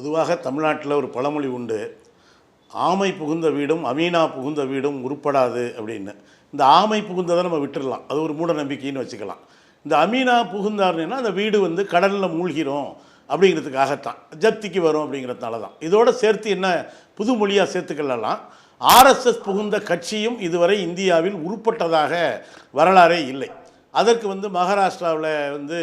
பொதுவாக தமிழ்நாட்டில் ஒரு பழமொழி உண்டு. ஆமை புகுந்த வீடும் அமீனா புகுந்த வீடும் உருப்படாது அப்படின்னு. இந்த ஆமை புகுந்ததை நம்ம விட்டுடலாம் அது ஒரு மூட நம்பிக்கைன்னு வச்சுக்கலாம். இந்த அமீனா புகுந்தாருன்னா அந்த வீடு வந்து கடலில் மூழ்கிறோம் அப்படிங்கிறதுக்காகத்தான். ஜப்திக்கு வரும் அப்படிங்கிறதுனால தான். இதோடு சேர்த்து என்ன புது மொழியாக சேர்த்துக்கலாம் ஆர்எஸ்எஸ் புகுந்த கட்சியும் இதுவரை இந்தியாவில் உருப்பட்டதாக வரலாறே இல்லை. அதற்கு வந்து மகாராஷ்டிராவில் வந்து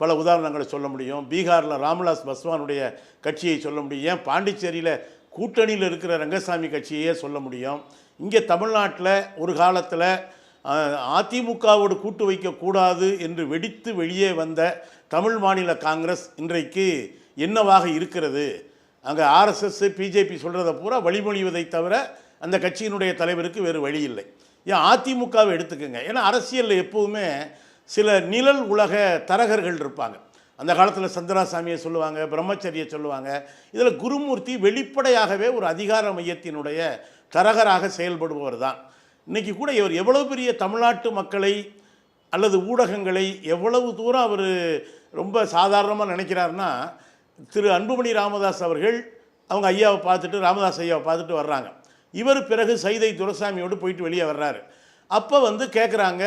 பல உதாரணங்களை சொல்ல முடியும். பீகாரில் ராம்விலாஸ் பஸ்வானுடைய கட்சியை சொல்ல முடியும். ஏன் பாண்டிச்சேரியில் கூட்டணியில் இருக்கிற ரங்கசாமி கட்சியே சொல்ல முடியும். இங்கே தமிழ்நாட்டில் ஒரு காலத்தில் அதிமுகவோடு கூட்டு வைக்கக்கூடாது என்று வெடித்து வெளியே வந்த தமிழ் மாநில காங்கிரஸ் இன்றைக்கு என்னவாக இருக்கிறது? அங்கே ஆர்எஸ்எஸ் பிஜேபி சொல்கிறத பூரா வழிமொழிவதை தவிர அந்த கட்சியினுடைய தலைவருக்கு வேறு வழி இல்லை. ஏன் அதிமுகவை எடுத்துக்கோங்க. ஏன்னா அரசியலில் எப்போவுமே சில நிழல் உலக தரகர்கள் இருப்பாங்க. அந்த காலத்தில் சந்திராசாமியை சொல்லுவாங்க பிரம்மச்சரியை சொல்லுவாங்க. இதில் குருமூர்த்தி வெளிப்படையாகவே ஒரு அதிகார மையத்தினுடைய தரகராக செயல்படுபவர் தான். இன்றைக்கி கூட இவர் எவ்வளோ பெரிய தமிழ்நாட்டு மக்களை அல்லது ஊடகங்களை எவ்வளவு தூரம் அவர் ரொம்ப சாதாரணமாக நினைக்கிறாருன்னா திரு அன்புமணி ராமதாஸ் அவர்கள் அவங்க ஐயாவை பார்த்துட்டு ராமதாஸ் ஐயாவை பார்த்துட்டு வர்றாங்க. இவர் பிறகு சைதை துரசாமியோடு போயிட்டு வெளியே வர்றாரு. அப்போ வந்து கேட்குறாங்க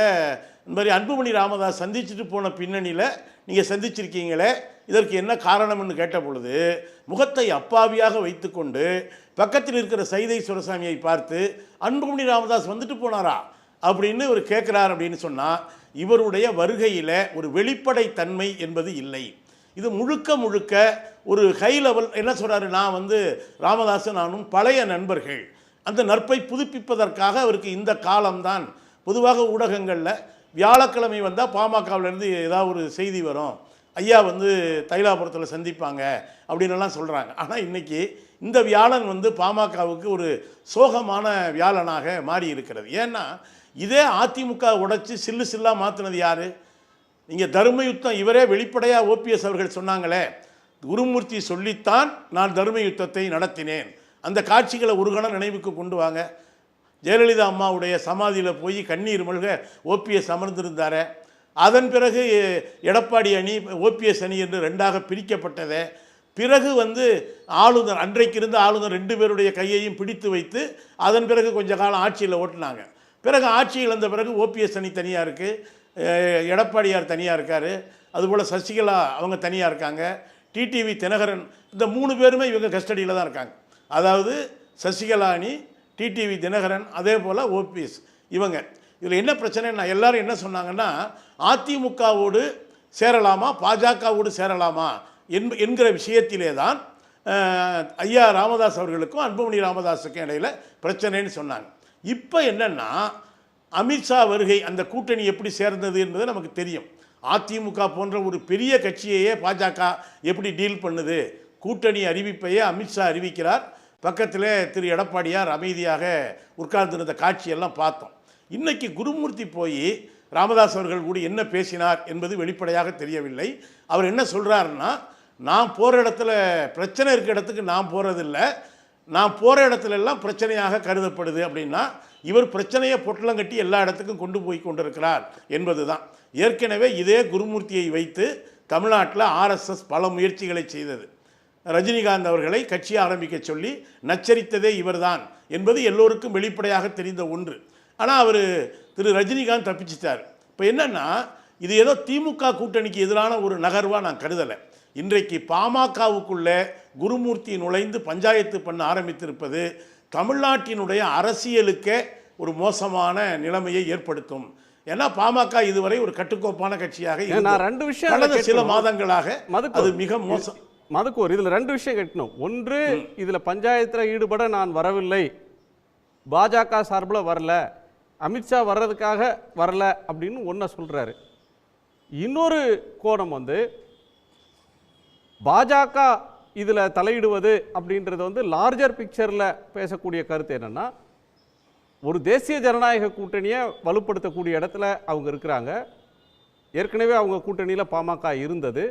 இந்த மாதிரி அன்புமணி ராமதாஸ் சந்திச்சுட்டு போன பின்னணியில் நீங்கள் சந்திச்சிருக்கீங்களே இதற்கு என்ன காரணம்னு கேட்ட பொழுது முகத்தை அப்பாவியாக வைத்துக்கொண்டு பக்கத்தில் இருக்கிற சைதை சுரசாமியை பார்த்து அன்புமணி ராமதாஸ் வந்துட்டு போனாரா? அப்படின்னு இவர் கேட்குறார் அப்படின்னு சொன்னால் இவருடைய வருகையில் ஒரு வெளிப்படை தன்மை என்பது இல்லை. இது முழுக்க முழுக்க ஒரு ஹை லெவல் என்ன சொல்கிறாரு நான் வந்து ராமதாசன் நானும் பழைய நண்பர்கள். அந்த நட்பை புதுப்பிப்பதற்காக அவருக்கு இந்த காலம்தான். பொதுவாக ஊடகங்களில் வியாழக்கிழமை வந்தால் பாமகவிலேருந்து ஏதாவது ஒரு செய்தி வரும். ஐயா வந்து தைலாபுரத்தில் சந்திப்பாங்க அப்படின்னுலாம் சொல்கிறாங்க ஆனால் இன்றைக்கி இந்த வியாழன் வந்து பாமகவுக்கு ஒரு சோகமான வியாழனாக மாறி இருக்கிறது ஏன்னா இதே அதிமுக உடைச்சி சில்லு சில்லாக மாற்றினது யார்? நீங்கள் தர்ம யுத்தம் இவரே வெளிப்படையாக ஓபிஎஸ் அவர்கள் சொன்னாங்களே குருமூர்த்தி சொல்லித்தான் நான் தர்ம யுத்தத்தை நடத்தினேன். அந்த காட்சிகளை ஒரு கணம் நினைவுக்கு கொண்டு வாங்க. ஜெயலலிதா அம்மாவுடைய சமாதியில் போய் கண்ணீர் மல்க ஓபிஎஸ் அமர்ந்திருந்தார். அதன் பிறகு எடப்பாடி அணி ஓபிஎஸ் அணி என்று ரெண்டாக பிரிக்கப்பட்டதே. பிறகு வந்து ஆளுநர் அன்றைக்கு இருந்த ஆளுநர் ரெண்டு பேருடைய கையையும் பிடித்து வைத்து அதன் பிறகு கொஞ்ச காலம் ஆட்சியில் ஓட்டினாங்க. பிறகு ஆட்சி இழந்த பிறகு ஓபிஎஸ் அணி தனியாக இருக்குது எடப்பாடியார் தனியாக இருக்கார். அதுபோல் சசிகலா அவங்க தனியாக இருக்காங்க. டிடிவி தினகரன் இந்த மூணு பேருமே இவங்க கஸ்டடியில் தான் இருக்காங்க. அதாவது சசிகலா அணி டிடிவி தினகரன் அதே போல் ஓபிஎஸ் இவங்க. இதில் என்ன பிரச்சனைன்னா எல்லாரும் என்ன சொன்னாங்கன்னா அதிமுகவோடு சேரலாமா பாஜகவோடு சேரலாமா என்ப என்கிற விஷயத்திலே தான் ஐயா ராமதாஸ் அவர்களுக்கும் அன்புமணி ராமதாஸுக்கும் இடையில் பிரச்சனைன்னு சொன்னாங்க. இப்போ என்னென்னா அமித்ஷா வருகை அந்த கூட்டணி எப்படி சேர்ந்தது என்பது நமக்கு தெரியும். அதிமுக போன்ற ஒரு பெரிய கட்சியையே பாஜக எப்படி டீல் பண்ணுது? கூட்டணி அறிவிப்பையே அமித்ஷா அறிவிக்கிறார். பக்கத்தில் திரு எடப்பாடியார் அமைதியாக உட்கார்ந்திருந்த காட்சியெல்லாம் பார்த்தோம். இன்றைக்கி குருமூர்த்தி போய் ராமதாஸ் அவர்கள் கூட என்ன பேசினார் என்பது வெளிப்படையாக தெரியவில்லை. அவர் என்ன சொல்கிறாருன்னா நான் போகிற இடத்துல பிரச்சனை இருக்கிற இடத்துக்கு நான் போகிறதில்ல நான் போகிற இடத்துல எல்லாம் பிரச்சனையாக கருதப்படுது அப்படின்னா இவர் பிரச்சனையை பொட்டலம் கட்டி எல்லா இடத்துக்கும் கொண்டு போய் கொண்டிருக்கிறார் என்பது தான் ஏற்கனவே இதே குருமூர்த்தியை வைத்து தமிழ்நாட்டில் ஆர்எஸ்எஸ் பல முயற்சிகளை செய்தது. ரஜினிகாந்த் அவர்களை கட்சி ஆரம்பிக்க சொல்லி நச்சரித்ததே இவர்தான் என்பது எல்லோருக்கும் வெளிப்படையாக தெரிந்த ஒன்று. ஆனால் அவர் திரு ரஜினிகாந்த் தப்பிச்சிட்டார். இப்போ என்னன்னா இது ஏதோ திமுக கூட்டணிக்கு எதிரான ஒரு நகர்வாக நான் கருதலை. இன்றைக்கு பாமகவுக்குள்ளே குருமூர்த்தி நுழைந்து பஞ்சாயத்து பண்ண ஆரம்பித்திருப்பது தமிழ்நாட்டினுடைய அரசியலுக்கே ஒரு மோசமான நிலைமையை ஏற்படுத்தும். ஏன்னா பாமக இதுவரை ஒரு கட்டுக்கோப்பான கட்சியாக நான். ரெண்டு விஷயம் கடந்த சில. மாதங்களாக அது மிக மோசம் மதுக்கூர் இதுல ரெண்டு விஷயம் கேட்கணும் ஒன்று இதுல பஞ்சாயத்துல ஈடுபட நான் வரவில்லை. பாஜக சார்பில் வரல. அமித்ஷா வர்றதுக்காக வரல அப்படின்னு ஒன்றை சொல்றாரு. இன்னொரு கோணம் வந்து பாஜக இதுல தலையிடுவது அப்படின்றது வந்து லார்ஜர் பிக்சர்ல பேசக்கூடிய கருத்து என்னன்னா ஒரு தேசிய ஜனநாயக கூட்டணியை வலுப்படுத்தக்கூடிய இடத்துல அவங்க இருக்கிறாங்க. ஏற்கனவே அவங்க கூட்டணியில் பாமக இருந்தது.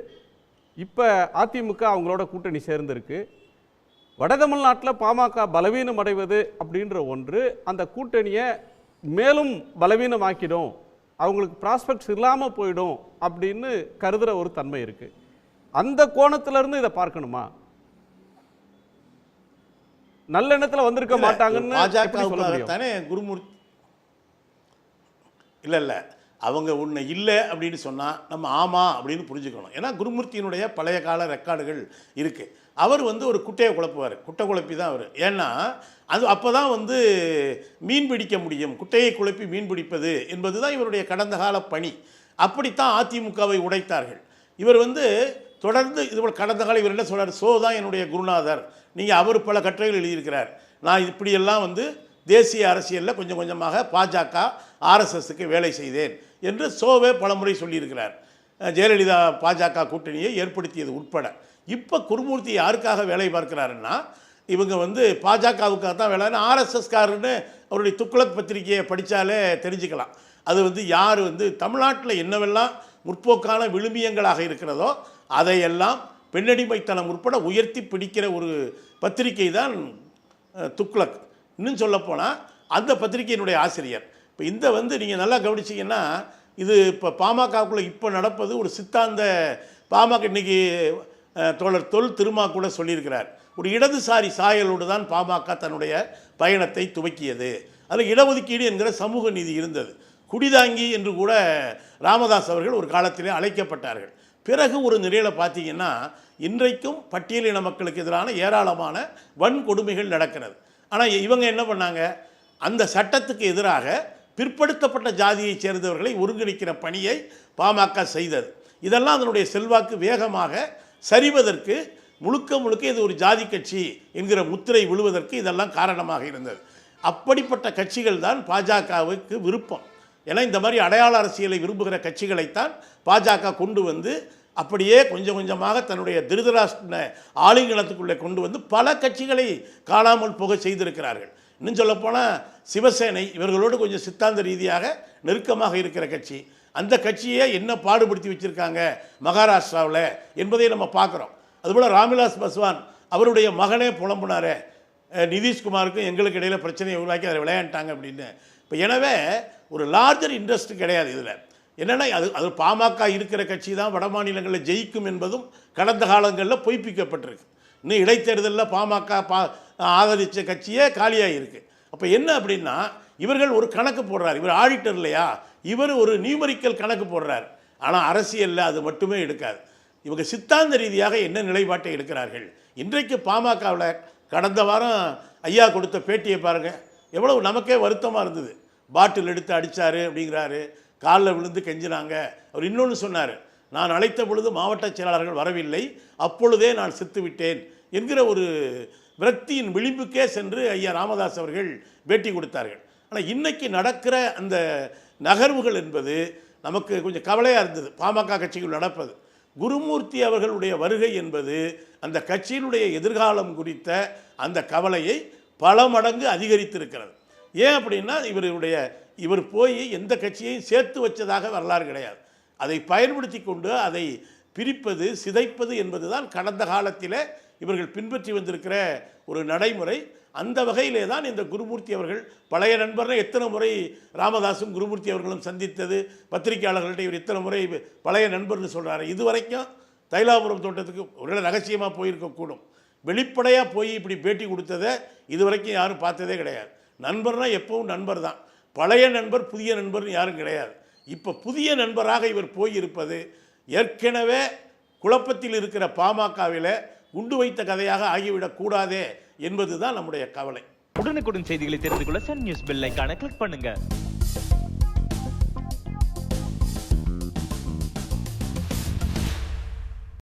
இப்போ அதிமுக அவங்களோட கூட்டணி சேர்ந்திருக்கு. வட தமிழ்நாட்டில் பாமக பலவீனம் அடைவது அப்படின்ற ஒன்று அந்த கூட்டணியை மேலும் பலவீனமாக்கிடும் அவங்களுக்கு ப்ராஸ்பெக்ட்ஸ் இல்லாமல் போயிடும் அப்படின்னு கருதுகிற ஒரு தன்மை இருக்குது அந்த கோணத்திலிருந்து இதை பார்க்கணுமா? நல்லெண்ணத்துல வந்திருக்க மாட்டாங்கன்னு தானே குருமூர்த்தி இல்லை இல்லை. அவங்க உன்னை இல்லை அப்படின்னு சொன்னால் நம்ம ஆமாம் அப்படின்னு புரிஞ்சுக்கணும். ஏன்னா குருமூர்த்தியினுடைய பழைய கால ரெக்கார்டுகள் இருக்குது அவர் வந்து ஒரு குட்டையை குழப்புவார். குட்டை குழப்பி தான் அவர். ஏன்னா அது அப்போ தான் வந்து மீன் பிடிக்க முடியும். குட்டையை குழப்பி மீன் பிடிப்பது என்பது தான் இவருடைய கடந்த கால பணி. அப்படித்தான் அதிமுகவை உடைத்தார்கள். இவர் வந்து தொடர்ந்து இது கடந்த காலம் இவர் என்ன சொல்கிறார் சோ தான் என்னுடைய குருநாதர். நீங்கள் அவர் பல கட்டுரைகள் எழுதியிருக்கிறார். நான் இப்படியெல்லாம் வந்து தேசிய அரசியலில் கொஞ்சம் கொஞ்சமாக பாஜக ஆர்எஸ்எஸ்க்கு வேலை செய்தேன். என்று சோவே பலமுறை சொல்லியிருக்கிறார். ஜெயலலிதா பாஜக கூட்டணியை ஏற்படுத்தியது உட்பட. இப்போ குருமூர்த்தி யாருக்காக வேலை பார்க்கிறாருன்னா இவங்க வந்து பாஜகவுக்காக தான் வேலை. ஆர்எஸ்எஸ்காரன்னு அவருடைய துக்ளக் பத்திரிகையை படித்தாலே தெரிஞ்சுக்கலாம். அது வந்து யார் வந்து தமிழ்நாட்டில் என்னவெல்லாம் முற்போக்கான விழுமியங்களாக இருக்கிறதோ அதையெல்லாம் பெண்ணடிமைத்தனம் உட்பட உயர்த்தி பிடிக்கிற ஒரு பத்திரிகை தான் துக்ளக். இன்னும் சொல்லப்போனால் அந்த பத்திரிகையினுடைய ஆசிரியர். இப்போ இந்த வந்து நீங்கள் நல்லா கவனிச்சீங்கன்னா இது இப்போ பாமகக்குள்ளே இப்போ நடப்பது ஒரு சித்தாந்த பாமக இன்னைக்கு தோழர் தொல் திருமா கூட சொல்லியிருக்கிறார். ஒரு இடதுசாரி சாயலோடு தான் பாமக தன்னுடைய பயணத்தை துவக்கியது. அதில் இடஒதுக்கீடு என்கிற சமூக நீதி இருந்தது. குடிதாங்கி என்று கூட ராமதாஸ் அவர்கள் ஒரு காலத்திலே அழைக்கப்பட்டார்கள். பிறகு ஒரு நிலையில் பார்த்தீங்கன்னா இன்றைக்கும் பட்டியலின மக்களுக்கு எதிரான ஏராளமான வன்கொடுமைகள் நடக்கிறது. ஆனால் இவங்க என்ன பண்ணாங்க? அந்த சட்டத்துக்கு எதிராக பிற்படுத்தப்பட்ட ஜாதியைச் சேர்ந்தவர்களை ஒருங்கிணைக்கிற பணியை பாமக செய்தது. இதெல்லாம் அதனுடைய செல்வாக்கு வேகமாக சரிவதற்கு முழுக்க முழுக்க இது ஒரு ஜாதி கட்சி என்கிற முத்திரை விழுவதற்கு இதெல்லாம் காரணமாக இருந்தது. அப்படிப்பட்ட கட்சிகள் தான் பாஜகவுக்கு விருப்பம். ஏன்னா இந்த மாதிரி அடையாள அரசியலை விரும்புகிற கட்சிகளைத்தான் பாஜக கொண்டு வந்து அப்படியே கொஞ்சம் கொஞ்சமாக தன்னுடைய திருதராஷ்டிர ஆலிங்கனத்துக்குள்ளே கொண்டு வந்து பல கட்சிகளை காணாமல் போக செய்திருக்கிறார்கள். இன்னும் சொல்லப்போனால் சிவசேனை இவர்களோடு கொஞ்சம் சித்தாந்த ரீதியாக நெருக்கமாக இருக்கிற கட்சி. அந்த கட்சியை என்ன பாடுபடுத்தி வச்சுருக்காங்க மகாராஷ்டிராவில் என்பதை நம்ம பார்க்குறோம். அதுபோல் ராம்விலாஸ் பஸ்வான் அவருடைய மகனே புலம்புனாரே. நிதிஷ்குமாருக்கும் எங்களுக்கு இடையில் பிரச்சனையை உருவாக்கி அதை விளையாண்டாங்க அப்படின்னு. இப்போ எனவே ஒரு லார்ஜர் இன்ட்ரெஸ்ட் கிடையாது இதில். என்னென்னா அது அது பாமக இருக்கிற கட்சி தான் வட மாநிலங்களில் ஜெயிக்கும் என்பதும் கடந்த காலங்களில் பொய்ப்பிக்கப்பட்டிருக்கு. இன்னும் இடைத்தேர்தலில் பாமக பா ஆதரித்த கட்சியே காலியாக இருக்குது அப்போ என்ன அப்படின்னா இவர்கள் ஒரு கணக்கு போடுறார். இவர் ஆடிட்டர் இல்லையா? இவர் ஒரு நியூமரிக்கல் கணக்கு போடுறார். ஆனால் அரசியலில் அது மட்டுமே எடுக்காது. இவங்க சித்தாந்த ரீதியாக என்ன நிலைப்பாட்டை எடுக்கிறார்கள்? இன்றைக்கு பாமகவில் கடந்த வாரம் ஐயா கொடுத்த பேட்டியை பாருங்கள் எவ்வளவு நமக்கே வருத்தமாக இருந்தது. பாட்டில் எடுத்து அடித்தார் அப்படிங்கிறாரு. காலில் விழுந்து கெஞ்சினாங்க. அவர் இன்னொன்று சொன்னார். நான் அழைத்த பொழுது மாவட்ட செயலாளர்கள் வரவில்லை. அப்பொழுதே நான் செத்துவிட்டேன் என்கிற ஒரு விரக்தியின் விளிம்புக்கே சென்று ஐயா ராமதாஸ் அவர்கள் பேட்டி கொடுத்தார்கள். ஆனால் இன்றைக்கி நடக்கிற அந்த நகர்வுகள் என்பது நமக்கு கொஞ்சம் கவலையாக இருந்தது. பாமக கட்சிகள் நடப்பது. குருமூர்த்தி அவர்களுடைய வருகை என்பது அந்த கட்சியினுடைய எதிர்காலம் குறித்த அந்த கவலையை பல மடங்கு அதிகரித்திருக்கிறது. ஏன் அப்படின்னா இவருடைய இவர் போய் எந்த கட்சியையும் சேர்த்து வச்சதாக வரலாறு கிடையாது. அதை பயன்படுத்தி கொண்டு அதை பிரிப்பது சிதைப்பது என்பதுதான் கடந்த காலத்தில் இவர்கள் பின்பற்றி வந்திருக்கிற ஒரு நடைமுறை. அந்த வகையிலே தான் இந்த குருமூர்த்தி அவர்கள் பழைய நண்பர்னு எத்தனை முறை ராமதாசும் குருமூர்த்தி அவர்களும் சந்தித்தது பத்திரிகையாளர்கள்ட்ட இவர் இத்தனை முறை பழைய நண்பர்னு சொல்கிறாரு இது வரைக்கும் தைலாபுரம் தோட்டத்துக்கு ஒருவேளை ரகசியமாக போயிருக்கக்கூடும். வெளிப்படையாக போய் இப்படி பேட்டி கொடுத்ததை இது வரைக்கும் யாரும் பார்த்ததே கிடையாது. நண்பர்னால் எப்பவும் நண்பர் தான் பழைய நண்பர் புதிய நண்பர்னு யாரும் கிடையாது. இப்போ புதிய நண்பராக இவர் போயிருப்பது ஏற்கனவே குழப்பத்தில் இருக்கிற பாமகவில் குண்டு வைத்த கதையாக ஆகிவிடக்கூடாதே என்பதுதான் நம்முடைய கவலை. உடனுக்குடன் செய்திகளை தெரிந்து கொள்ள சன் நியூஸ் பெல் ஐகானை கிளிக் பண்ணுங்கள்